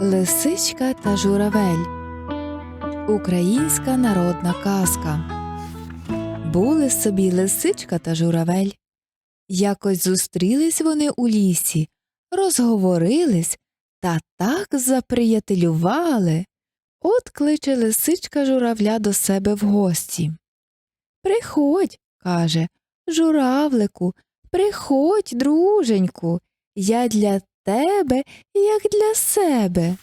Лисичка та журавель. Українська народна казка. Були собі лисичка та журавель. Якось зустрілись вони у лісі, розговорились та так заприятелювали. От кличе лисичка журавля до себе в гості. Приходь, каже, журавлику, приходь, друженьку, я для тебе, як для себе.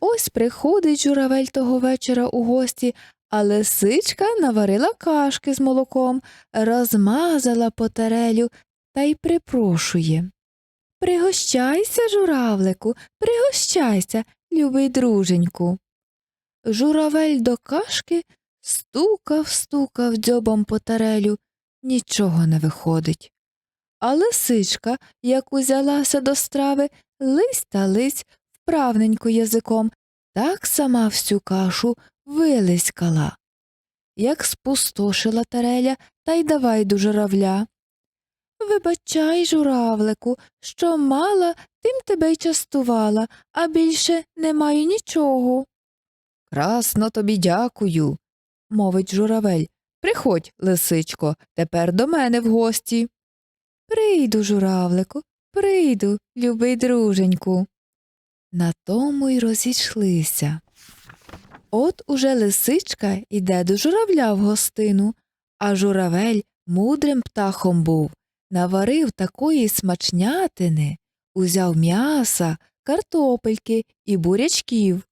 Ось приходить журавель того вечора у гості, а лисичка наварила кашки з молоком, розмазала по тарелю та й припрошує. Пригощайся, журавлику, пригощайся, любий друженьку. Журавель до кашки стукав, стукав дзьобом по тарелю, нічого не виходить. А лисичка, як узялася до страви, лись та лись вправненько язиком, так сама всю кашу вилискала. Як спустошила тареля, та й давай до журавля. Вибачай, журавлику, що мала, тим тебе й частувала, а більше не маю нічого. Красно тобі дякую, мовить журавель. Приходь, лисичко, тепер до мене в гості. Прийду, журавлику, прийду, любий друженьку. На тому й розійшлися. От уже лисичка йде до журавля в гостину, а журавель мудрим птахом був, наварив такої смачнятини, узяв м'яса, картопельки і бурячків,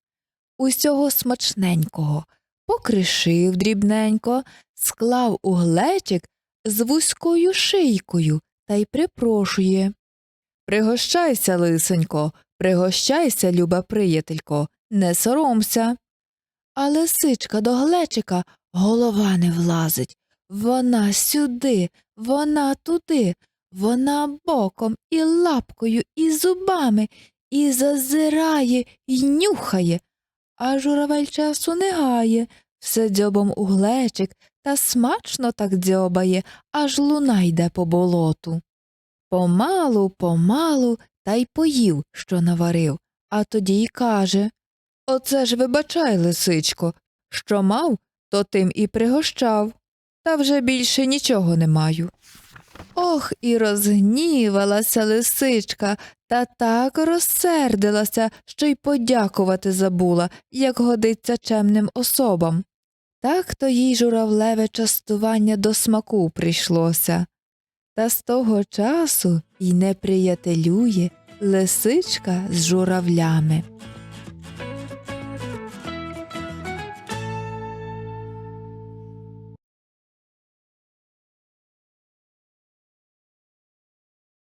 усього смачненького, покришив дрібненько, склав у глечик з вузькою шийкою та й припрошує. Пригощайся, лисенько, пригощайся, люба приятелько, не соромся. А лисичка до глечика голова не влазить. Вона сюди, вона туди, вона боком і лапкою, і зубами, і зазирає, і нюхає, а журавель часу не гає, все дзьобом у глечик та смачно так дзьобає, аж луна йде по болоту. Помалу, помалу та й поїв, що наварив, а тоді й каже Оце ж вибачай, лисичко, що мав, то тим і пригощав, та вже більше нічого не маю. Ох, і розгнівалася лисичка, та так розсердилася, що й подякувати забула, як годиться чемним особам. Так то їй журавлеве частування до смаку прийшлося. Та з того часу й не приятелює лисичка з журавлями.